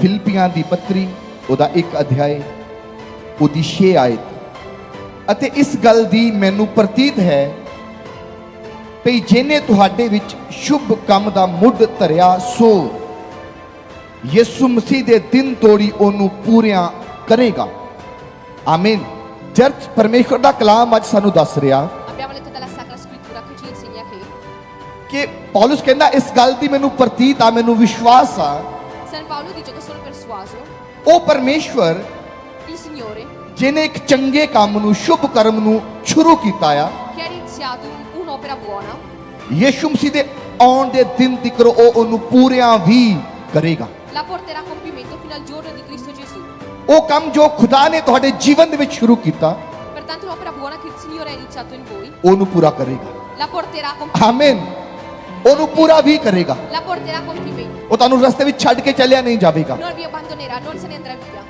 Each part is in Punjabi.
ਫਿਲਿਪੀਆਂ ਦੀ ਪੱਤਰੀ ਉਹਦਾ ਇੱਕ ਅਧਿਆਇ ਉਹਦੀ 6 ਆਇਤ। ਅਤੇ ਇਸ ਗੱਲ ਦੀ ਮੈਨੂੰ ਪ੍ਰਤੀਤ ਹੈ ਭਈ ਜਿਹਨੇ ਤੁਹਾਡੇ ਵਿੱਚ ਸ਼ੁਭ ਕੰਮ ਦਾ ਮੁੱਢ ਧਰਿਆ ਸੋ ਯਿਸੂ ਮਸੀਹ ਦੇ ਦਿਨ ਤੋੜੀ ਉਹਨੂੰ ਪੂਰਿਆਂ ਕਰੇਗਾ। ਆਮੀਨ। ਚਰਚ ਪਰਮੇਸ਼ਵਰ ਦਾ ਕਲਾਮ ਅੱਜ ਸਾਨੂੰ ਦੱਸ ਰਿਹਾ Abbiamo letto dalla Sacra Scrittura che ci insegna che ਕਿ ਪੌਲਸ ਕਹਿੰਦਾ ਇਸ ਗੱਲ ਦੀ ਮੈਨੂੰ ਪ੍ਰਤੀਤ ਆ ਮੈਨੂੰ ਵਿਸ਼ਵਾਸ ਆ San Paolo dice che sono persuaso ਉਹ ਪਰਮੇਸ਼ਵਰ il Signore ਜਿਹਨੇ ਇੱਕ ਚੰਗੇ ਕੰਮ ਨੂੰ ਸ਼ੁਭ ਕਰਮ ਨੂੰ ਸ਼ੁਰੂ ਕੀਤਾ ਆ che ha iniziato un- un'opera buona ਯਿਸੂ ਮਸੀਹ ਦੇ ਆਉਣ ਦੇ ਦਿਨ ਤੱਕ ਉਹ ਉਹਨੂੰ ਪੂਰਿਆਂ ਵੀ ਕਰੇਗਾ la porterà a compimento fino al giorno di Cristo Gesù. ਉਹ ਕੰਮ ਜੋ ਖੁਦਾ ਨੇ ਤੁਹਾਡੇ ਜੀਵਨ ਦੇ ਵਿੱਚ ਸ਼ੁਰੂ ਕੀਤਾ Pertanto l'opera buona che il Signore ha iniziato in voi ਉਹਨੂੰ ਪੂਰਾ ਕਰੇਗਾ la porterà a compimento. ਆਮੀਨ ਉਹਨੂੰ ਪੂਰਾ ਵੀ ਕਰੇਗਾ La porterà a compimento. ਉਹ ਤੁਹਾਨੂੰ ਰਸਤੇ ਵਿੱਚ ਛੱਡ ਕੇ ਚੱਲਿਆ ਨਹੀਂ ਜਾਵੇਗਾ Non vi abbandonerà, non se ne andrà via.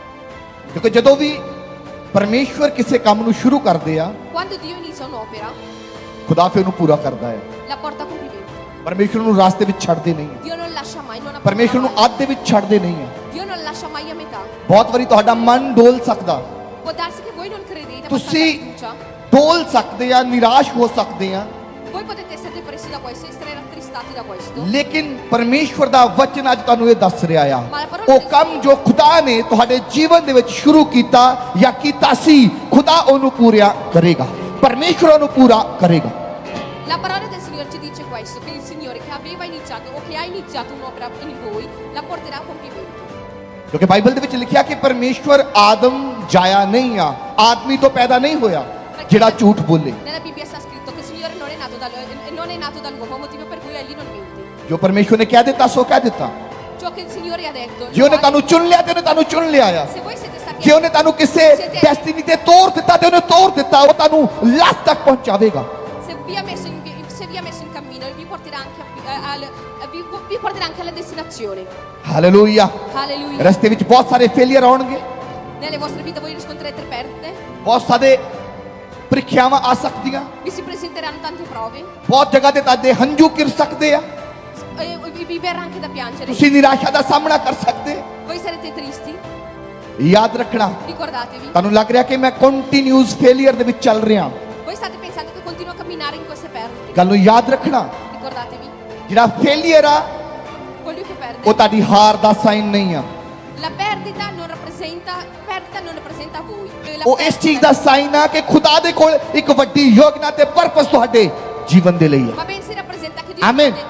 ਕਿਉਂਕਿ ਜਦੋਂ ਵੀ ਪਰਮੇਸ਼ਵਰ ਕਿਸੇ ਕੰਮ ਨੂੰ ਸ਼ੁਰੂ ਕਰਦੇ ਆ Quando Dio inizia un'opera, ਖੁਦਾ ਫਿਰ ਉਹਨੂੰ ਪੂਰਾ ਕਰਦਾ ਹੈ la porta a compimento. ਪਰਮੇਸ਼ਵਰ ਨੂੰ ਰਸਤੇ ਵਿੱਚ ਛੱਡਦੇ ਨਹੀਂ ਹੈ Dio non lascia mai, non ਪਰਮੇਸ਼ਵਰ abbandona ਨੂੰ mai. ਅੱਧ ਦੇ ਵਿੱਚ ਛੱਡਦੇ ਨਹੀਂ ਹੈ Dio non lascia mai a metà. ਬਹੁਤ ਵਾਰੀ ਤੁਹਾਡਾ ਮਨ ਡੋਲ ਸਕਦਾ Può darsi che voi non credete, ma ਤੁਸੀਂ fiducia. ਡੋਲ ਸਕਦੇ ਆ ਨਿਰਾਸ਼ ਹੋ ਸਕਦੇ ਆ Voi potete essere depressi da questo, essere rattristati da questo. ਲੇਕਿਨ ਪਰਮੇਸ਼ਵਰ ਦਾ ਵਚਨ ਅੱਜ ਤੁਹਾਨੂੰ ਇਹ ਦੱਸ ਰਿਹਾ ਆ Ma la parola ਉਹ del ਕੰਮ ਜੋ ਖੁਦਾ ਨੇ ਤੁਹਾਡੇ ਜੀਵਨ ਦੇ ਵਿੱਚ ਸ਼ੁਰੂ ਕੀਤਾ ਜਾਂ ਕੀਤਾ ਸੀ ਖੁਦਾ ਉਹਨੂੰ ਪੂਰਾ ਕਰੇਗਾ ਪਰਮੇਸ਼ਵਰ ਉਹਨੂੰ ਪੂਰਾ ਕਰੇਗਾ La parola del Signore ci dice questo, che il Signore che aveva iniziato o che ha iniziato un'opera in voi, la porterà a compimento. ਕਿਉਂਕਿ ਬਾਈਬਲ ਦੇ ਵਿੱਚ ਲਿਖਿਆ ਕਿ ਪਰਮੇਸ਼ਵਰ ਆਦਮ ਜਾਇਆ ਨਹੀਂ ਆ ਆਦਮੀ ਤੋਂ ਪੈਦਾ ਨਹੀਂ ਹੋਇਆ ਜਿਹੜਾ ਝੂਠ ਬੋਲੇ Nella Bibbia sta nato, dal- eh, non è nato dall'uomo, motivo per cui egli non mente. ਜੋ ਪਰਮੇਸ਼ਵਰ ਨੇ ਕਹਿ ਦਿੱਤਾ ਸੋ ਕਹਿ ਦਿੱਤਾ Ciò che il Signore ha detto, ਜੇ lo ਉਹਨੇ ha ਤੁਹਾਨੂੰ ਚੁਣ ਲਿਆ ਤੇ ਉਹਨੇ ਤੁਹਾਨੂੰ ਚੁਣ ਲਿਆ ਆ Se voi siete stati ਜੇ ਉਹਨੇ ਤੁਹਾਨੂੰ ਕਿਸੇ ਡੈਸਟੀਨੀ ਤੇ ਤੋਰ ਦਿੱਤਾ ਤੇ ਉਹਨੇ ਤੋਰ ਦਿੱਤਾ ਉਹ ਤੁਹਾਨੂੰ ਲਾਸਟ ਤੱਕ ਪਹੁੰਚਾਵੇਗਾ se vi ha messo in, se vi ha messo in cammino, vi porterà anche, a- al- vi, vi porterà anche alla destinazione. Hallelujah Alleluia. ਰਸਤੇ ਵਿੱਚ ਬਹੁਤ ਸਾਰੇ ਫੇਲਿਅਰ ਆਉਣਗੇ Nelle vostre vite voi riscontrerete perdite, ਬਹੁਤ ਸਾਰੇ ਪ੍ਰੀਖਿਆਵਾਂ ਆ ਸਕਦੀਆਂ vi si presenteranno tante prove, ਬਹੁਤ ਜਗ੍ਹਾ ਤੇ ਤੁਹਾਡੇ ਹੰਝੂ ਕਿਰ ਸਕਦੇ ਆ e vi, vi verrà anche da piangere. ਤੁਸੀਂ ਨਿਰਾਸ਼ਾ ਦਾ ਸਾਹਮਣਾ ਕਰ ਸਕਦੇ Voi sarete tristi, ਯਾਦ ਰੱਖਣਾ ricordatevi. ਤੁਹਾਨੂੰ ਲੱਗ ਰਿਹਾ ਕਿ ਮੈਂ ਕੰਟੀਨਿਊਸ ਫੇਲਿਅਰ ਦੇ ਵਿੱਚ ਚੱਲ ਰਿਹਾ Voi state pensando che continuo a camminare in queste perdite. ਗੱਲ ਨੂੰ ਯਾਦ ਰੱਖਣਾ Ricordatevi, ਜਿਹੜਾ ਫੇਲਿਅਰ ਆ colui che ਉਹ. ਤੁਹਾਡੀ ਹਾਰ ਦਾ ਸਾਈਨ ਨਹੀਂ ਆ La perdita non rappresenta, perdita non rappresenta voi. La ਉਹ ਇਸ ਚੀਜ਼ ਦਾ ਸਾਈਨ ਆ ਕਿ ਖੁਦਾ ਦੇ ਕੋਲ ਇੱਕ ਵੱਡੀ ਯੋਗਨਾ ਤੇ ਪਰਪਸ ਤੁਹਾਡੇ ਜੀਵਨ ਦੇ ਲਈ ਹੈ Ma bensì rappresenta che Dio Amen. ha